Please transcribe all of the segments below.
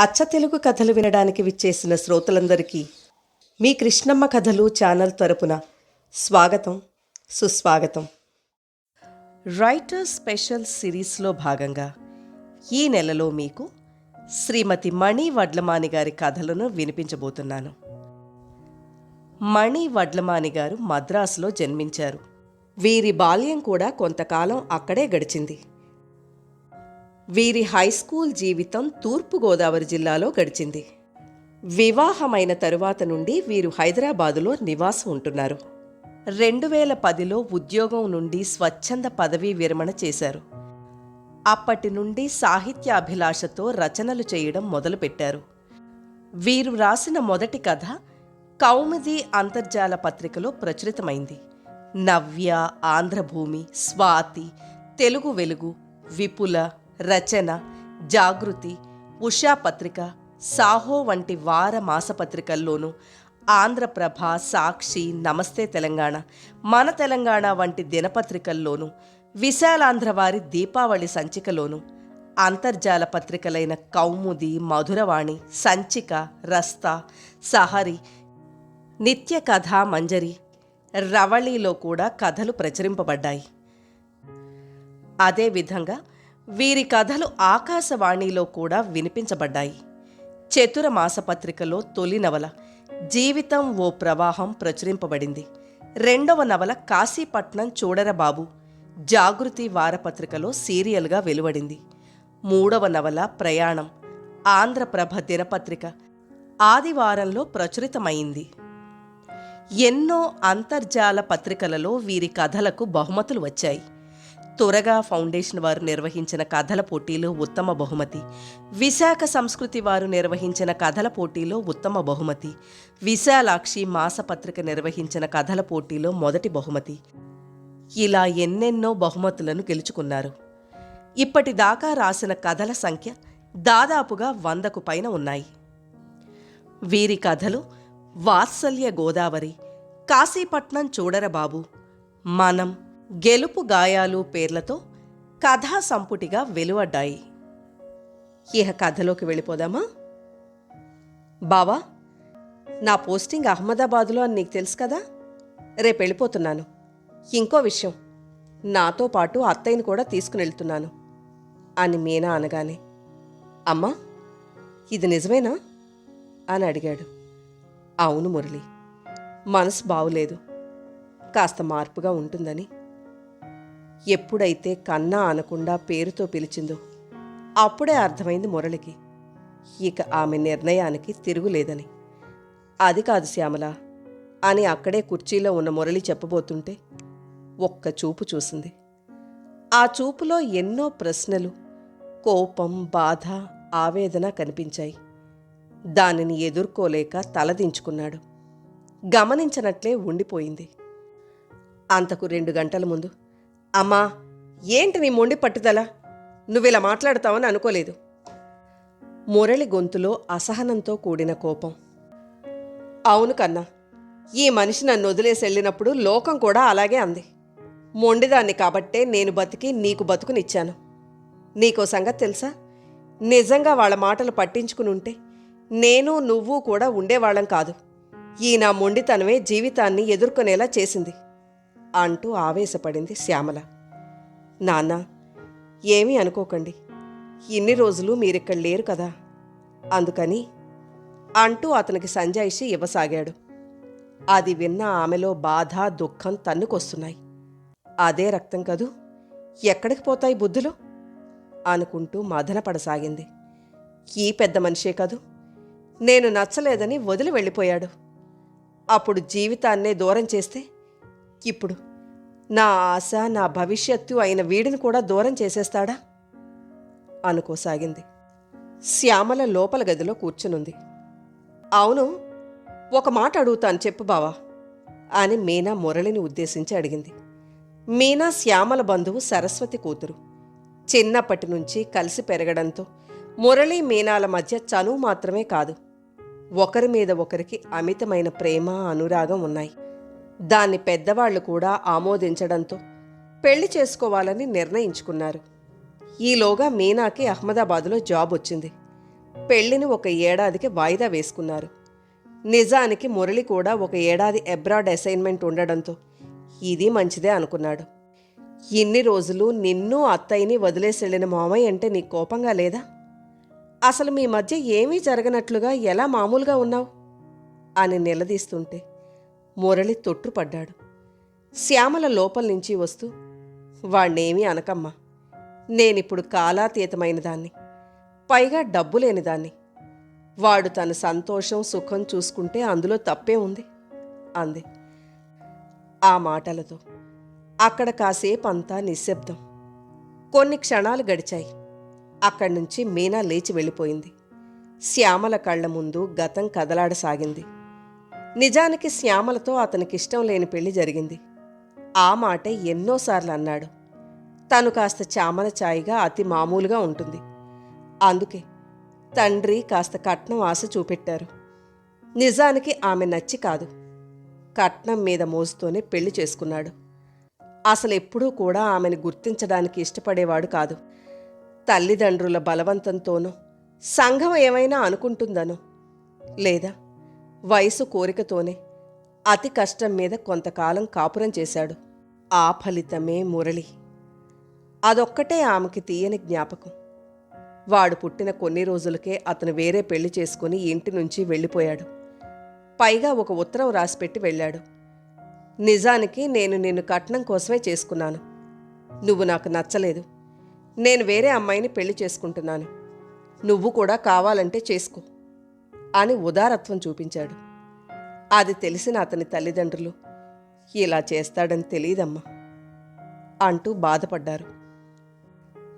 అచ్చ తెలుగు కథలు వినడానికి విచ్చేసిన శ్రోతలందరికీ మీ కృష్ణమ్మ కథలు ఛానల్ తరపున స్వాగతం సుస్వాగతం. రైటర్ స్పెషల్ సిరీస్లో భాగంగా ఈ నెలలో మీకు శ్రీమతి మణి వడ్లమాని గారి కథలను వినిపించబోతున్నాను. మణి వడ్లమాని గారు మద్రాసులో జన్మించారు. వీరి బాల్యం కూడా కొంతకాలం అక్కడే గడిచింది. వీరి హై స్కూల్ జీవితం తూర్పుగోదావరి జిల్లాలో గడిచింది. వివాహమైన తరువాత నుండి వీరు హైదరాబాదులో నివాసం ఉంటున్నారు. రెండు వేల పదిలో ఉద్యోగం నుండి స్వచ్ఛంద పదవీ విరమణ చేశారు. అప్పటి నుండి సాహిత్యాభిలాషతో రచనలు చేయడం మొదలుపెట్టారు. వీరు రాసిన మొదటి కథ కౌముది అంతర్జాల పత్రికలో ప్రచురితమైంది. నవ్య ఆంధ్రభూమి స్వాతి తెలుగు వెలుగు విపుల రచన జాగృతి ఉషా పత్రిక సాహో వంటి వార మాసపత్రికల్లోనూ ఆంధ్రప్రభ సాక్షి నమస్తే తెలంగాణ మన తెలంగాణ వంటి దినపత్రికల్లోనూ విశాలాంధ్ర వారి దీపావళి సంచికలోనూ అంతర్జాల పత్రికలైన కౌముది మధురవాణి సంచిక రస్తా సహరి నిత్య కథా మంజరి రవళిలో కూడా కథలు ప్రచురింపబడ్డాయి. అదేవిధంగా వీరి కథలు ఆకాశవాణిలో కూడా వినిపించబడ్డాయి. చతుర మాసపత్రికలో తొలి నవల జీవితం ఓ ప్రవాహం ప్రచురింపబడింది. రెండవ నవల కాశీపట్నం చూడర బాబు జాగృతి వారపత్రికలో సీరియల్గా వెలువడింది. మూడవ నవల ప్రయాణం ఆంధ్రప్రభ దినపత్రిక ఆదివారంలో ప్రచురితమైంది. ఎన్నో అంతర్జాల పత్రికలలో వీరి కథలకు బహుమతులు వచ్చాయి. త్వరగా ఫౌండేషన్ వారు నిర్వహించిన కథల పోటీలో ఉత్తమ బహుమతి. విశాఖ సంస్కృతి వారు నిర్వహించిన కథల పోటీలో ఉత్తమ బహుమతి. విశాలాక్షి మాసపత్రిక నిర్వహించిన కథల పోటీలో మొదటి బహుమతి. ఇలా ఎన్నెన్నో బహుమతులను గెలుచుకున్నారు. ఇప్పటిదాకా రాసిన కథల సంఖ్య దాదాపుగా వందకు పైన ఉన్నాయి. వీరి కథలు వాత్సల్య గోదావరి కాశీపట్నం చూడర బాబు మనం గెలుపు గాయాలు పేర్లతో కథా సంపుటిగా వెలువడ్డాయి. ఇహ కథలోకి వెళ్ళిపోదామా? బావా నా పోస్టింగ్ అహ్మదాబాదులో అని నీకు తెలుసు కదా? రేపు వెళ్ళిపోతున్నాను. ఇంకో విషయం నాతో పాటు అత్తయ్యని కూడా తీసుకుని వెళ్తున్నాను అని మీనా అనగానే. అమ్మా ఇది నిజమేనా? అని అడిగాడు. అవును మురళి మనసు బావులేదు. కాస్త మార్పుగా ఉంటుందని. ఎప్పుడైతే కన్నా అనకుండా పేరుతో పిలిచిందో అప్పుడే అర్థమైంది మురళికి. ఇక ఆమె నిర్ణయానికి తిరుగులేదని. అది కాదు శ్యామల అని అక్కడే కుర్చీలో ఉన్న మురళి చెప్పబోతుంటే ఒక్క చూపు చూసింది. ఆ చూపులో ఎన్నో ప్రశ్నలు కోపం బాధ ఆవేదన కనిపించాయి. దానిని ఎదుర్కోలేక తలదించుకున్నాడు గమనించనట్లే ఉండిపోయింది. అంతకు రెండు గంటల ముందు అమ్మా ఏంటి నీ మొండి పట్టుదల? నువ్విలా మాట్లాడతావని అనుకోలేదు. మురళి గొంతులో అసహనంతో కూడిన కోపం. అవును కన్నా ఈ మనిషి నన్ను వదిలేసి వెళ్ళినప్పుడు లోకం కూడా అలాగే అంది. మొండిదాన్ని కాబట్టే నేను బతికి నీకు బతుకునిచ్చాను. నీకో సంగతి తెలుసా? నిజంగా వాళ్ళ మాటలు పట్టించుకుని ఉంటే నేను నువ్వు కూడా ఉండేవాళ్ళం కాదు. ఈ నా మొండితనమే జీవితాన్ని ఎదుర్కొనేలా చేసింది. అంటూ ఆవేశపడింది శ్యామల. నాన్న ఏమీ అనుకోకండి. ఇన్ని రోజులు మీరిక్కడ లేరు కదా. అందుకని అంటూ అతనికి సంజాయిషి ఇవ్వసాగాడు. అది విన్న ఆమెలో బాధ దుఃఖం తన్నుకొస్తున్నాయి. అదే రక్తం కదూ? ఎక్కడికి పోతాయి బుద్ధులు? అనుకుంటూ మదనపడసాగింది. ఈ పెద్ద మనిషే కదూ? నేను నచ్చలేదని వదిలి వెళ్ళిపోయాడు. అప్పుడు జీవితాన్నే దూరం చేస్తే? ఇప్పుడు నా ఆశ నా భవిష్యత్తు అయిన వీడిని కూడా దూరం చేసేస్తాడా? అనుకోసాగింది శ్యామల లోపల గదిలో కూర్చునుంది. అవును ఒక మాట అడుగుతాను చెప్పు బావా అని మీనా మురళిని ఉద్దేశించి అడిగింది. మీనా శ్యామల బంధువు సరస్వతి కూతురు. చిన్నప్పటి నుంచి కలిసి పెరగడంతో మురళి మీనాల మధ్య చనువు మాత్రమే కాదు ఒకరి మీద ఒకరికి అమితమైన ప్రేమ అనురాగం ఉన్నాయి. దాన్ని పెద్దవాళ్ళు కూడా ఆమోదించడంతో పెళ్ళి చేసుకోవాలని నిర్ణయించుకున్నారు. ఈలోగా మీనాకి అహ్మదాబాదులో జాబ్ వచ్చింది. పెళ్ళిని ఒక ఏడాదికి వాయిదా వేసుకున్నారు. నిజానికి మురళి కూడా ఒక ఏడాది అబ్రాడ్ అసైన్మెంట్ ఉండడంతో ఇది మంచిదే అనుకున్నాడు. ఇన్ని రోజులు నిన్ను అత్తయ్యని వదిలేసి వెళ్ళిన మామయ్య అంటే నీ కోపంగా లేదా? అసలు మీ మధ్య ఏమీ జరగనట్లుగా ఎలా మామూలుగా ఉన్నావు? అని నిలదీస్తుంటే మురళి తొట్టుపడ్డాడు. శ్యామల లోపల నుంచి వస్తూ వాణ్ణేమీ అనకమ్మా. నేనిప్పుడు కాలాతీతమైన దాన్ని పైగా డబ్బు లేనిదాన్ని వాడు తన సంతోషం సుఖం చూసుకుంటే అందులో తప్పే ఉంది అంది. ఆ మాటలతో అక్కడ కాసేపు అంతా నిశ్శబ్దం. కొన్ని క్షణాలు గడిచాయి. అక్కడి నుంచి మీనా లేచి వెళ్ళిపోయింది. శ్యామల కళ్ళ ముందు గతం కదలాడసాగింది. నిజానికి శ్యామలతో అతనికి ఇష్టం లేని పెళ్ళి జరిగింది. ఆ మాట ఎన్నోసార్లు అన్నాడు. తను కాస్త చామల చాయిగా అతి మామూలుగా ఉంటుంది. అందుకే తండ్రి కాస్త కట్నం ఆశ చూపెట్టారు. నిజానికి ఆమె నచ్చి కాదు. కట్నం మీద మోజుతోనే పెళ్ళి చేసుకున్నాడు. అసలు ఎప్పుడూ కూడా ఆమెను గుర్తించడానికి ఇష్టపడేవాడు కాదు. తల్లిదండ్రుల బలవంతంతోనో సంఘం ఏమైనా అనుకుంటుందనో లేదా వయసు కోరికతోనే అతి కష్టం మీద కొంతకాలం కాపురం చేశాడు. ఆ ఫలితమే మురళి. అదొక్కటే ఆమెకి తీయని జ్ఞాపకం. వాడు పుట్టిన కొన్ని రోజులకే అతను వేరే పెళ్ళి చేసుకుని ఇంటి నుంచి వెళ్ళిపోయాడు. పైగా ఒక ఉత్తరం రాసిపెట్టి వెళ్ళాడు. నిజానికి నేను నిన్ను కట్నం కోసమే చేసుకున్నాను. నువ్వు నాకు నచ్చలేదు. నేను వేరే అమ్మాయిని పెళ్ళి చేసుకుంటున్నాను. నువ్వు కూడా కావాలంటే చేసుకో. అని ఉదారత్వం చూపించాడు. అది తెలిసిన అతని తల్లిదండ్రులు ఇలా చేస్తాడని తెలియదమ్మా అంటూ బాధపడ్డారు.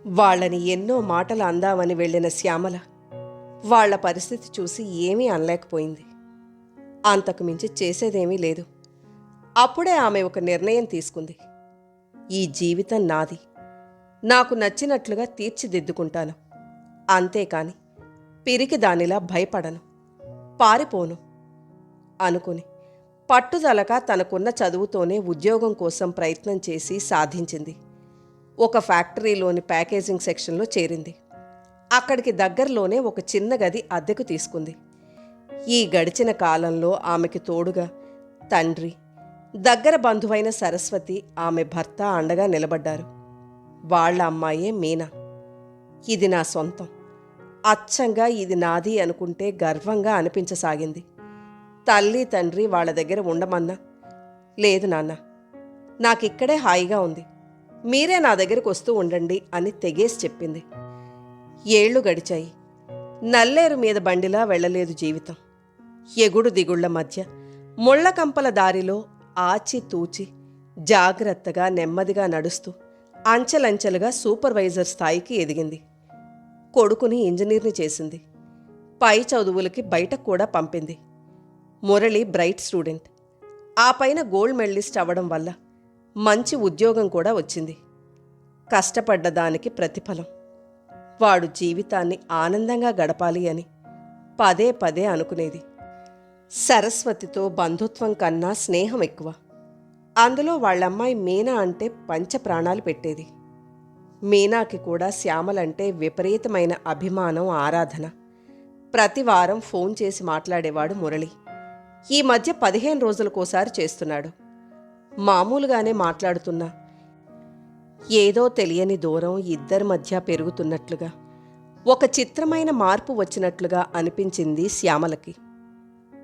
వాళ్ళని ఎన్నో మాటలు అందామని వెళ్ళిన శ్యామల వాళ్ళ పరిస్థితి చూసి ఏమీ అనలేకపోయింది. అంతకు మించి చేసేదేమీ లేదు. అప్పుడే ఆమె ఒక నిర్ణయం తీసుకుంది. ఈ జీవితం నాది. నాకు నచ్చినట్లుగా తీర్చిదిద్దుకుంటాను. అంతేకాని పిరికి దానిలా భయపడను. పారిపోను. అనుకుని పట్టుదలక తనకున్న చదువుతోనే ఉద్యోగం కోసం ప్రయత్నం చేసి సాధించింది. ఒక ఫ్యాక్టరీలోని ప్యాకేజింగ్ సెక్షన్లో చేరింది. అక్కడికి దగ్గరలోనే ఒక చిన్న గది అద్దెకు తీసుకుంది. ఈ గడిచిన కాలంలో ఆమెకి తోడుగా తండ్రి దగ్గర బంధువైన సరస్వతి ఆమె భర్త అండగా నిలబడ్డారు. వాళ్ళ అమ్మాయే మీనా. ఇది నా సొంతం. అచ్చంగా ఇది నాది అనుకుంటే గర్వంగా అనిపించసాగింది. తల్లి తండ్రి వాళ్ళ దగ్గర ఉండమన్నా? లేదు నాన్న నాకిక్కడే హాయిగా ఉంది. మీరే నా దగ్గరకు వస్తూ ఉండండి అని తెగేసి చెప్పింది. ఏళ్ళు గడిచాయి. నల్లేరు మీద బండిలా వెళ్ళలేదు జీవితం. ఎగుడు దిగుళ్ళ మధ్య ముళ్ళకంపల దారిలో ఆచి తూచి జాగ్రత్తగా నెమ్మదిగా నడుస్తూ అంచెలంచెలుగా సూపర్వైజర్ స్థాయికి ఎదిగింది. కొడుకుని ఇంజనీర్ని చేసింది. పై చదువులకి బయటకు కూడా పంపింది. Murali bright student. ఆ పైన గోల్డ్ మెడలిస్ట్ అవ్వడం వల్ల మంచి ఉద్యోగం కూడా వచ్చింది. కష్టపడ్డ దానికి ప్రతిఫలం. వాడు జీవితాన్ని ఆనందంగా గడపాలి అని పదే పదే అనుకునేది. సరస్వతితో బంధుత్వం కన్నా స్నేహం ఎక్కువ. అందులో వాళ్ళమ్మాయి మీనా అంటే పంచ ప్రాణాలు పెట్టేది. మీనాకి కూడా శ్యామలంటే విపరీతమైన అభిమానం ఆరాధన. ప్రతి వారం ఫోన్ చేసి మాట్లాడేవాడు మురళి. ఈ మధ్య పదిహేను రోజులకోసారి చేస్తున్నాడు. మామూలుగానే మాట్లాడుతున్నా. ఏదో తెలియని దూరం ఇద్దరి మధ్య పెరుగుతున్నట్లుగా ఒక చిత్రమైన మార్పు వచ్చినట్లుగా అనిపించింది శ్యామలకి.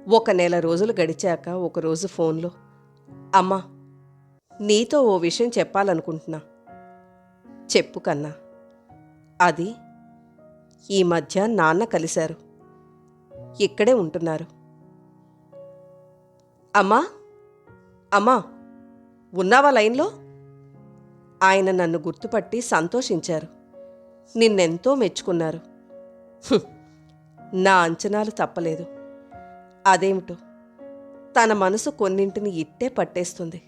ఒక నెల రోజులు గడిచాక ఒకరోజు ఫోన్లో అమ్మా నీతో ఓ విషయం చెప్పాలనుకుంటున్నా. చెప్పు కన్నా. అది ఈ మధ్య నాన్న కలిశారు. ఇక్కడే ఉంటున్నారు. అమ్మా అమ్మా ఉన్నావా లైన్లో? ఆయన నన్ను గుర్తుపట్టి సంతోషించారు. నిన్నెంతో మెచ్చుకున్నారు. నా అంచనాలు తప్పలేదు. అదేమిటో? తన మనసు కొన్నింటిని ఇట్టే పట్టేస్తుంది.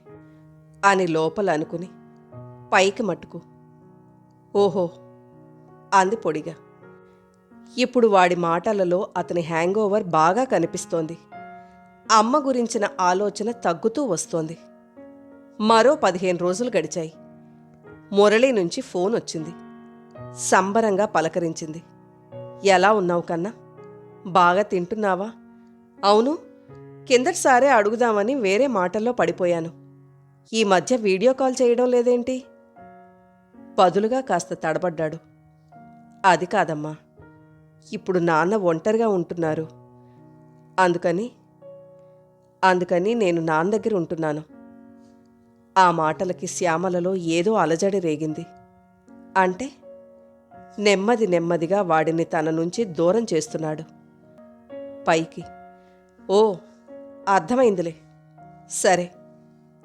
అని లోపల అనుకుని పైకి మట్టుకు. ఓహో! అంది పొడిగా. ఇప్పుడు వాడి మాటలలో అతని హ్యాంగ్ ఓవర్ బాగా కనిపిస్తోంది. అమ్మ గురించిన ఆలోచన తగ్గుతూ వస్తోంది. మరో పదిహేను రోజులు గడిచాయి. మురళి నుంచి ఫోన్ వచ్చింది. సంబరంగా పలకరించింది. ఎలా ఉన్నావు కన్నా? బాగా తింటున్నావా? అవును. కిందటిసారే అడుగుదామని వేరే మాటల్లో పడిపోయాను. ఈ మధ్య వీడియో కాల్ చేయడం లేదేంటి? బదులుగా కాస్త తడబడ్డాడు. అది కాదమ్మా ఇప్పుడు నాన్న ఒంటరిగా ఉంటున్నారు. అందుకని అందుకని నేను నాన్న దగ్గర ఉంటున్నాను. ఆ మాటలకి శ్యామలలో ఏదో అలజడి రేగింది. అంటే నెమ్మది నెమ్మదిగా వాడిని తన నుంచి దూరం చేస్తున్నాడు. పైకి ఓ అర్థమైందిలే. సరే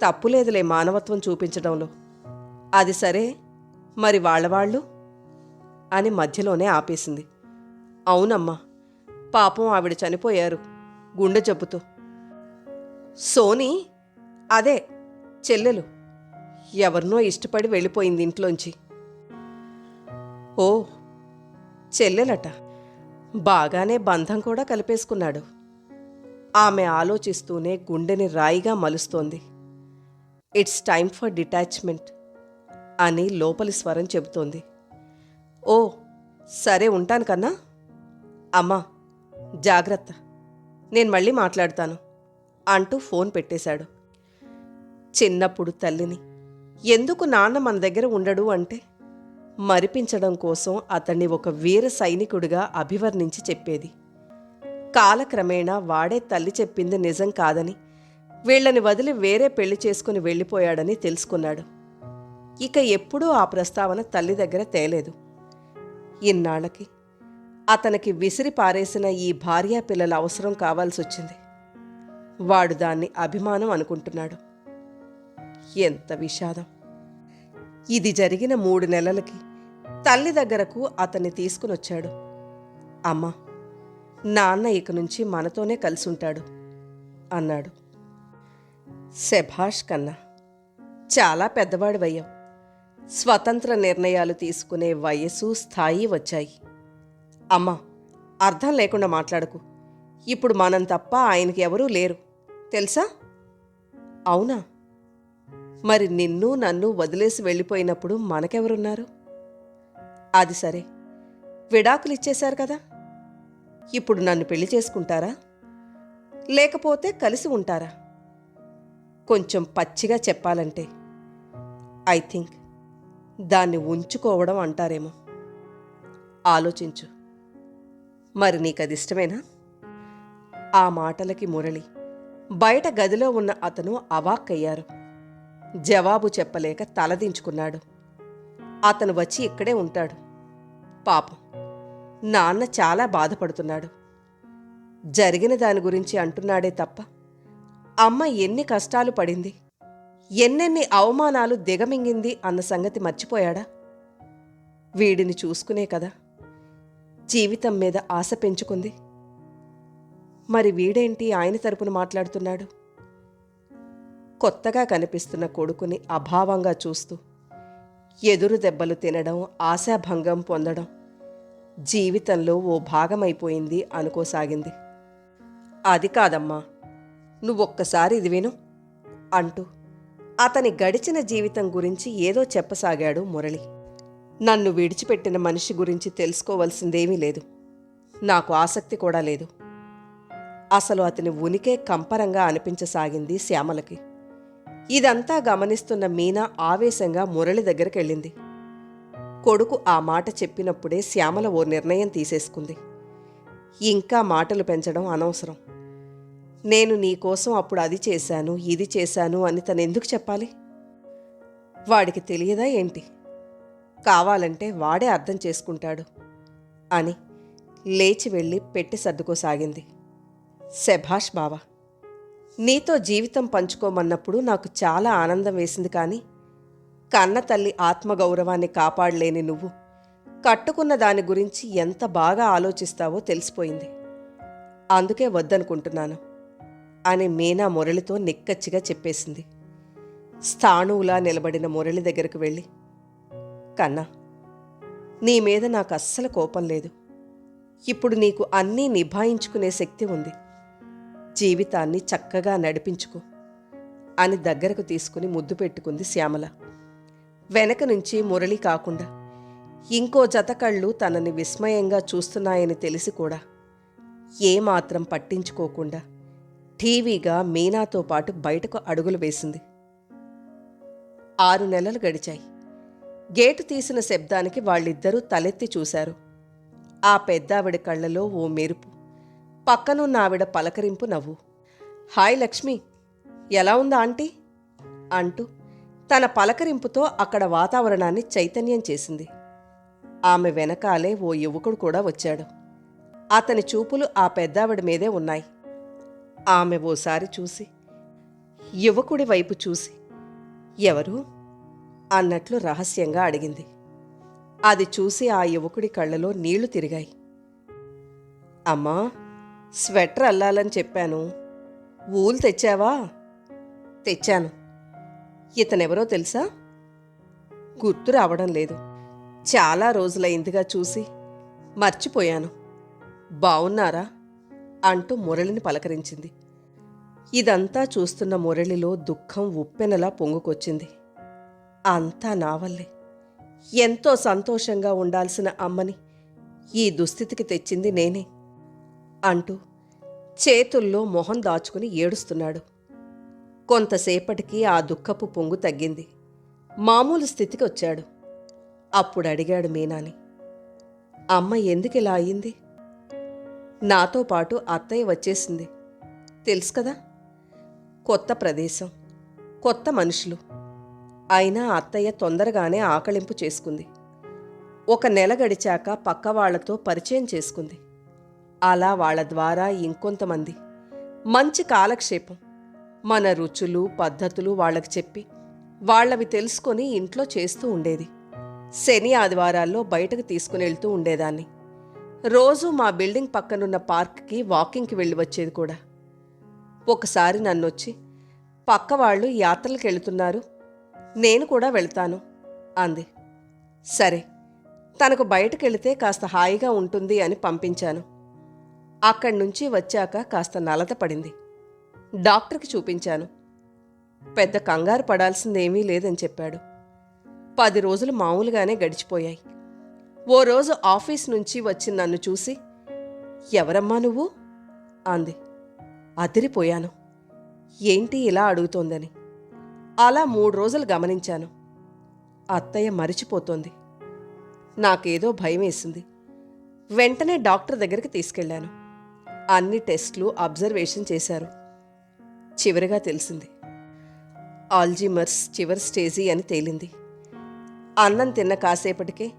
తప్పులేదులే మానవత్వం చూపించడంలో. అది సరే మరి వాళ్ళ వాళ్ళు? అని మధ్యలోనే ఆపేసింది. అవునమ్మా పాపం ఆవిడ చనిపోయారు. గుండె జబ్బుతో. సోని అదే చెల్లెలు. ఎవరినో ఇష్టపడి వెళ్ళిపోయింది ఇంట్లోంచి. ఓ చెల్లెలట. బాగానే బంధం కూడా కలిపేసుకున్నాడు. ఆమె ఆలోచిస్తూనే గుండెని రాయిగా మలుస్తోంది. It's time for detachment. అని లోపలి స్వరం చెబుతోంది. ఓ సరే ఉంటాను కన్నా. అమ్మా జాగ్రత్త. నేను మళ్ళీ మాట్లాడతాను అంటూ ఫోన్ పెట్టేశాడు. చిన్నప్పుడు తల్లిని ఎందుకు నాన్న మన దగ్గర ఉండడు అంటే మరిపించడం కోసం అతన్ని ఒక వీర సైనికుడిగా అభివర్ణించి చెప్పేది. కాలక్రమేణా వాడే తల్లి చెప్పింది నిజం కాదని వీళ్ళని వదిలి వేరే పెళ్ళి చేసుకుని వెళ్ళిపోయాడని తెలుసుకున్నాడు. ఇక ఎప్పుడూ ఆ ప్రస్తావన తల్లి దగ్గర తేలేదు. ఇన్నాళ్ళకి అతనికి విసిరి పారేసిన ఈ భార్య పిల్లల అవసరం కావాల్సొచ్చింది. వాడు దాన్ని అభిమానం అనుకుంటున్నాడు. ఎంత విషాదం. ఇది జరిగిన మూడు నెలలకి తల్లి దగ్గరకు అతన్ని తీసుకునొచ్చాడు. అమ్మా నాన్న ఇక నుంచి మనతోనే కలిసుంటాడు అన్నాడు. శభాష్ కన్నా చాలా పెద్దవాడివయ్యావు. స్వతంత్ర నిర్ణయాలు తీసుకునే వయస్సు స్థాయి వచ్చాయి. అమ్మా అర్థం లేకుండా మాట్లాడకు. ఇప్పుడు మనం తప్ప ఆయనకి ఎవరూ లేరు. తెలుసా? అవునా? మరి నిన్ను నన్ను వదిలేసి వెళ్ళిపోయినప్పుడు మనకెవరున్నారు? అది సరే. విడాకులు ఇచ్చేశారు కదా? ఇప్పుడు నన్ను పెళ్ళి చేసుకుంటారా? లేకపోతే కలిసి ఉంటారా? కొంచెం పచ్చిగా చెప్పాలంటే. ఐ థింక్ దాన్ని ఉంచుకోవడం అంటారేమో. ఆలోచించు. మరి నీకది ఇష్టమేనా ఆ మాటలకి మురళి బయట గదిలో ఉన్న అతను అవాక్కయ్యారు. జవాబు చెప్పలేక తలదించుకున్నాడు అతను వచ్చి ఇక్కడే ఉంటాడు. పాపం. నాన్న చాలా బాధపడుతున్నాడు. జరిగిన దాని గురించి అంటున్నాడే తప్ప అమ్మ ఎన్ని కష్టాలు పడింది. ఎన్నెన్ని అవమానాలు దిగమింగింది అన్న సంగతి మర్చిపోయాడా? వీడిని చూసుకునే కదా. జీవితం మీద ఆశ పెంచుకుంది. మరి వీడేంటి ఆయన తరపున మాట్లాడుతున్నాడు? కొత్తగా కనిపిస్తున్న కొడుకుని అభావంగా చూస్తూ ఎదురు దెబ్బలు తినడం ఆశాభంగం పొందడం జీవితంలో ఓ భాగమైపోయింది అనుకోసాగింది. అది కాదమ్మా నువ్వొక్కసారి ఇది విను అంటూ అతని గడిచిన జీవితం గురించి ఏదో చెప్పసాగాడు మురళి. నన్ను విడిచిపెట్టిన మనిషి గురించి తెలుసుకోవలసిందేమీ లేదు. నాకు ఆసక్తి కూడా లేదు. అసలు అతని ఉనికే కంపరంగా అనిపించసాగింది శ్యామలకి. ఇదంతా గమనిస్తున్న మీనా ఆవేశంగా మురళి దగ్గరికి వెళ్ళింది కొడుకు ఆ మాట చెప్పినప్పుడే శ్యామల ఓ నిర్ణయం తీసేసుకుంది. ఇంకా మాటలు పెంచడం అనవసరం. నేను నీకోసం అప్పుడు అది చేశాను ఇది చేశాను అని తను ఎందుకు చెప్పాలి? వాడికి తెలియదా ఏంటి? కావాలంటే వాడే అర్థం చేసుకుంటాడు అని లేచి వెళ్ళి పెట్టి సర్దుకోసాగింది. శభాష్ బావా నీతో జీవితం పంచుకోమన్నప్పుడు నాకు చాలా ఆనందం వేసింది కానీ కన్న తల్లి ఆత్మగౌరవాన్ని కాపాడలేని నువ్వు కట్టుకున్న దాని గురించి ఎంత బాగా ఆలోచిస్తావో తెలిసిపోయింది. అందుకే వద్దనుకుంటున్నాను. అని మీనా మురళితో నిక్కచ్చిగా చెప్పేసింది. స్థాణువులా నిలబడిన మురళి దగ్గరకు వెళ్ళి కన్నా నీ మీద నాకు అస్సలు కోపం లేదు. ఇప్పుడు నీకు అన్నీ నిభాయించుకునే శక్తి ఉంది. జీవితాన్ని చక్కగా నడిపించుకో అని దగ్గరకు తీసుకుని ముద్దు పెట్టుకుంది శ్యామల. వెనక నుంచి మురళి కాకుండా ఇంకో జత కళ్ళు తనని విస్మయంగా చూస్తున్నాయని తెలిసి కూడా ఏమాత్రం పట్టించుకోకుండా ఠీవీగా మీనాతో పాటు బయటకు అడుగులు వేసింది. ఆరు నెలలు గడిచాయి. గేటు తీసిన శబ్దానికి వాళ్ళిద్దరూ తలెత్తి చూశారు. ఆ పెద్దావిడ కళ్ళలో ఓ మెరుపు పక్కనున్న ఆవిడ పలకరింపు నవ్వు. హాయ్ లక్ష్మి ఎలా ఉందా ఆంటీ? అంటూ తన పలకరింపుతో అక్కడ వాతావరణాన్ని చైతన్యం చేసింది. ఆమె వెనకాలే ఓ యువకుడు కూడా వచ్చాడు. అతని చూపులు ఆ పెద్దావిడ మీదే ఉన్నాయి. ఆమె ఓసారి చూసి యువకుడి వైపు చూసి ఎవరు? అన్నట్లు రహస్యంగా అడిగింది. అది చూసి ఆ యువకుడి కళ్ళలో నీళ్ళు తిరిగాయి. అమ్మా స్వెటర్ అల్లాలని చెప్పాను. ఊలు తెచ్చావా? తెచ్చాను. ఇతనెవరో తెలుసా? గుర్తు రావడం లేదు. చాలా రోజులైందిగా చూసి మర్చిపోయాను. బావున్నారా? అంటూ మురళిని పలకరించింది. ఇదంతా చూస్తున్న మురళిలో దుఃఖం ఉప్పెనలా పొంగుకొచ్చింది. అంతా నా వల్లే. ఎంతో సంతోషంగా ఉండాల్సిన అమ్మని ఈ దుస్థితికి తెచ్చింది నేనే అంటూ చేతుల్లో మొహం దాచుకుని ఏడుస్తున్నాడు. కొంతసేపటికి ఆ దుఃఖపు పొంగు తగ్గింది. మామూలు స్థితికి వచ్చాడు అప్పుడు అడిగాడు మీనాని. అమ్మ ఎందుకు ఇలా అయింది? నాతో పాటు అత్తయ్య వచ్చేసింది. తెలుసు కదా? కొత్త ప్రదేశం కొత్త మనుషులు. అయినా అత్తయ్య తొందరగానే ఆకలింపు చేసుకుంది. ఒక నెల గడిచాక పక్క వాళ్ళతో పరిచయం చేసుకుంది. అలా వాళ్ళ ద్వారా ఇంకొంతమంది. మంచి కాలక్షేపం. మన రుచులు పద్ధతులు వాళ్ళకి చెప్పి వాళ్ళవి తెలుసుకొని ఇంట్లో చేస్తూ ఉండేది. శని ఆదివారాల్లో బయటకు తీసుకుని వెళ్తూ ఉండేదాన్ని. రోజు మా బిల్డింగ్ పక్కనున్న పార్క్కి వాకింగ్కి వెళ్ళి వచ్చేది కూడా. ఒకసారి నన్నొచ్చి పక్క వాళ్ళు యాత్రలకు వెళుతున్నారు నేను కూడా వెళ్తాను అంది. సరే తనకు బయటకు వెళితే కాస్త హాయిగా ఉంటుంది అని పంపించాను. అక్కడి నుంచి వచ్చాక కాస్త నలత పడింది. డాక్టర్కి చూపించాను. పెద్ద కంగారు పడాల్సిందేమీ లేదని చెప్పాడు. పది రోజులు మామూలుగానే గడిచిపోయాయి. ఓ రోజు ఆఫీస్ నుంచి వచ్చి నన్ను చూసి ఎవరమ్మా నువ్వు? అంది. అదిరిపోయాను. ఏంటి ఇలా అడుగుతోందని. అలా మూడు రోజులు గమనించాను. అత్తయ్య మరిచిపోతోంది. నాకేదో భయం వేసింది వెంటనే డాక్టర్ దగ్గరికి తీసుకెళ్ళాను. అన్ని టెస్ట్లు అబ్జర్వేషన్ చేశారు. చివరిగా తెలిసింది. ఆల్జీమర్స్ చివరి స్టేజీ అని తేలింది. అన్నం తిన్న కాసేపటికే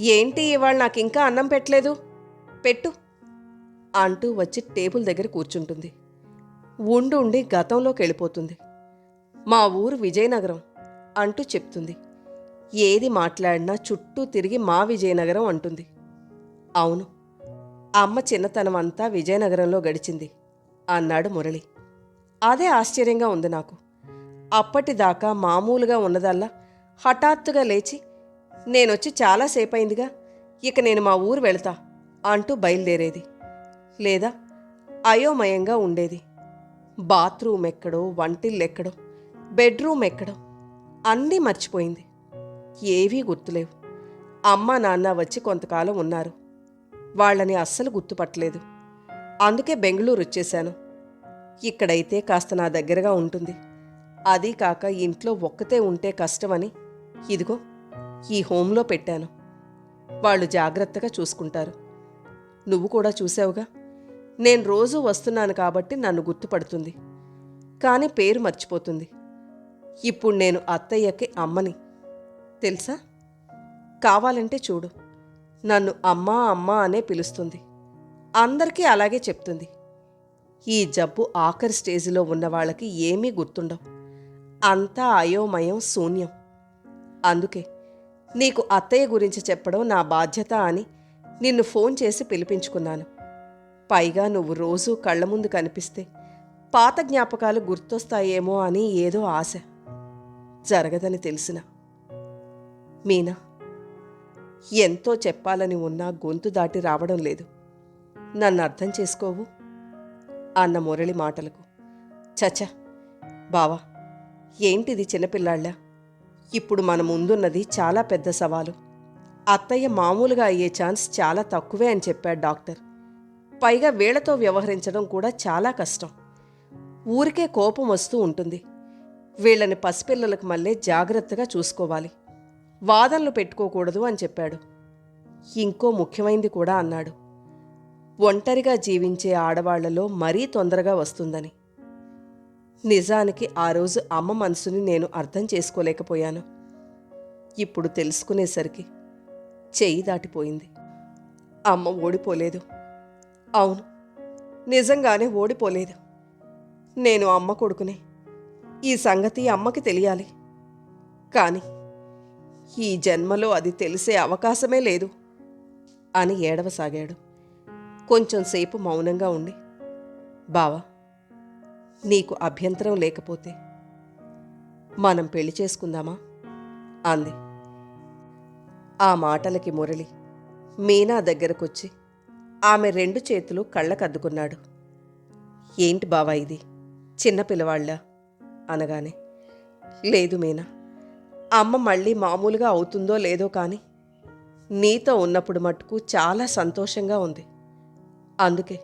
ఏంటి ఇవాళ నాకు ఇంకా అన్నం పెట్టలేదు? పెట్టు. అంటూ వచ్చి టేబుల్ దగ్గర కూర్చుంటుంది. ఉండి ఉండి గతంలోకి వెళ్ళిపోతుంది. మా ఊరు విజయనగరం అంటూ చెప్తుంది. ఏది మాట్లాడినా చుట్టూ తిరిగి మా విజయనగరం అంటుంది. అవును. అమ్మ చిన్నతనం అంతా విజయనగరంలో గడిచింది అన్నాడు మురళి. అదే ఆశ్చర్యంగా ఉంది నాకు. అప్పటిదాకా మామూలుగా ఉన్నదల్లా హఠాత్తుగా లేచి నేనొచ్చి చాలాసేపు అయిందిగా ఇక నేను మా ఊరు వెళతా అంటూ బయలుదేరేది. లేదా అయోమయంగా ఉండేది. బాత్రూమ్ ఎక్కడో వంటిల్లెక్కడో బెడ్రూమ్ ఎక్కడో అన్నీ మర్చిపోయింది. ఏవీ గుర్తులేవు. అమ్మ నాన్న వచ్చి కొంతకాలం ఉన్నారు. వాళ్ళని అస్సలు గుర్తుపట్టలేదు. అందుకే బెంగళూరు వచ్చేశాను ఇక్కడైతే కాస్త నా దగ్గరగా ఉంటుంది. అదీ కాక ఇంట్లో ఒక్కతే ఉంటే కష్టమని ఇదిగో ఈ హోంలో పెట్టాను. వాళ్ళు జాగ్రత్తగా చూసుకుంటారు. నువ్వు కూడా చూసావుగా? నేను రోజూ వస్తున్నాను కాబట్టి నన్ను గుర్తుపడుతుంది. కానీ పేరు మర్చిపోతుంది. ఇప్పుడు నేను అత్తయ్యకి అమ్మని. తెలుసా? కావాలంటే చూడు. నన్ను అమ్మా అమ్మా అనే పిలుస్తుంది. అందరికీ అలాగే చెప్తుంది. ఈ జబ్బు ఆఖరి స్టేజిలో ఉన్న వాళ్ళకి ఏమీ గుర్తుండవు. అంతా అయోమయం శూన్యం. అందుకే నీకు అత్తయ్య గురించి చెప్పడం నా బాధ్యత అని నిన్ను ఫోన్ చేసి పిలిపించుకున్నాను. పైగా నువ్వు రోజూ కళ్ళ ముందు కనిపిస్తే పాత జ్ఞాపకాలు గుర్తొస్తాయేమో అని ఏదో ఆశ. జరగదని తెలిసిన. మీనా ఎంతో చెప్పాలని ఉన్నా గొంతు దాటి రావడం లేదు. నన్ను అర్థం చేసుకోవు. అన్న మురళి మాటలకు చచ బావా ఏంటిది చిన్నపిల్లాళ్ళ? ఇప్పుడు మన ముందున్నది చాలా పెద్ద సవాలు. అత్తయ్య మామూలుగా అయ్యే ఛాన్స్ చాలా తక్కువే అని చెప్పాడు డాక్టర్. పైగా వీళ్ళతో వ్యవహరించడం కూడా చాలా కష్టం. ఊరికే కోపం వస్తూ ఉంటుంది. వీళ్ళని పసిపిల్లలకు మళ్ళీ జాగ్రత్తగా చూసుకోవాలి. వాదనలు పెట్టుకోకూడదు అని చెప్పాడు. ఇంకో ముఖ్యమైనది కూడా అన్నాడు. ఒంటరిగా జీవించే ఆడవాళ్ళలో మరీ తొందరగా వస్తుందని. నిజానికి ఆ రోజు అమ్మ మనసుని నేను అర్థం చేసుకోలేకపోయాను. ఇప్పుడు తెలుసుకునేసరికి చెయ్యి దాటిపోయింది. అమ్మ ఓడిపోలేదు. అవును నిజంగానే ఓడిపోలేదు. నేను అమ్మ కొడుకునే. ఈ సంగతి అమ్మకి తెలియాలి. కానీ ఈ జన్మలో అది తెలిసే అవకాశమే లేదు అని ఏడవసాగాడు. కొంచెం సేపు మౌనంగా ఉండి బావా నీకు అభ్యంతరం లేకపోతే మనం పెళ్ళి చేసుకుందామా? అంది. ఆ మాటలకి మురళి మీనా దగ్గరకొచ్చి ఆమె రెండు చేతులు కళ్ళకద్దుకున్నాడు. ఏంటి బావా ఇది? చిన్న పిల్లవాళ్ళ? అనగానే. లేదు మీనా. అమ్మ మళ్ళీ మామూలుగా అవుతుందో లేదో కానీ నీతో ఉన్నప్పుడు మటుకు చాలా సంతోషంగా ఉంది. అందుకే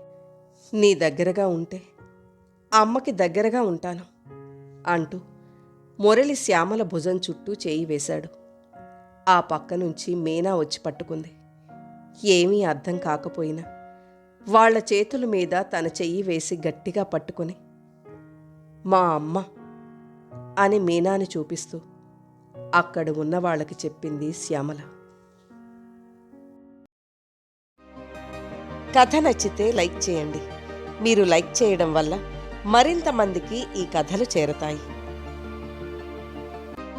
నీ దగ్గరగా ఉంటే అమ్మకి దగ్గరగా ఉంటాను అంటూ మురళి శ్యామల భుజం చుట్టూ చేయి వేశాడు. ఆ పక్క నుంచి మీనా వచ్చి పట్టుకుంది. ఏమీ అర్థం కాకపోయినా వాళ్ళ చేతుల మీద తన చెయ్యి వేసి గట్టిగా పట్టుకొని మా అమ్మ అని మీనాని చూపిస్తూ అక్కడ ఉన్న వాళ్ళకి చెప్పింది శ్యామల. కథ నచ్చితే లైక్ చేయండి. మీరు లైక్ చేయడం వల్ల మరింత మందికి ఈ కథలు చేరుతాయి.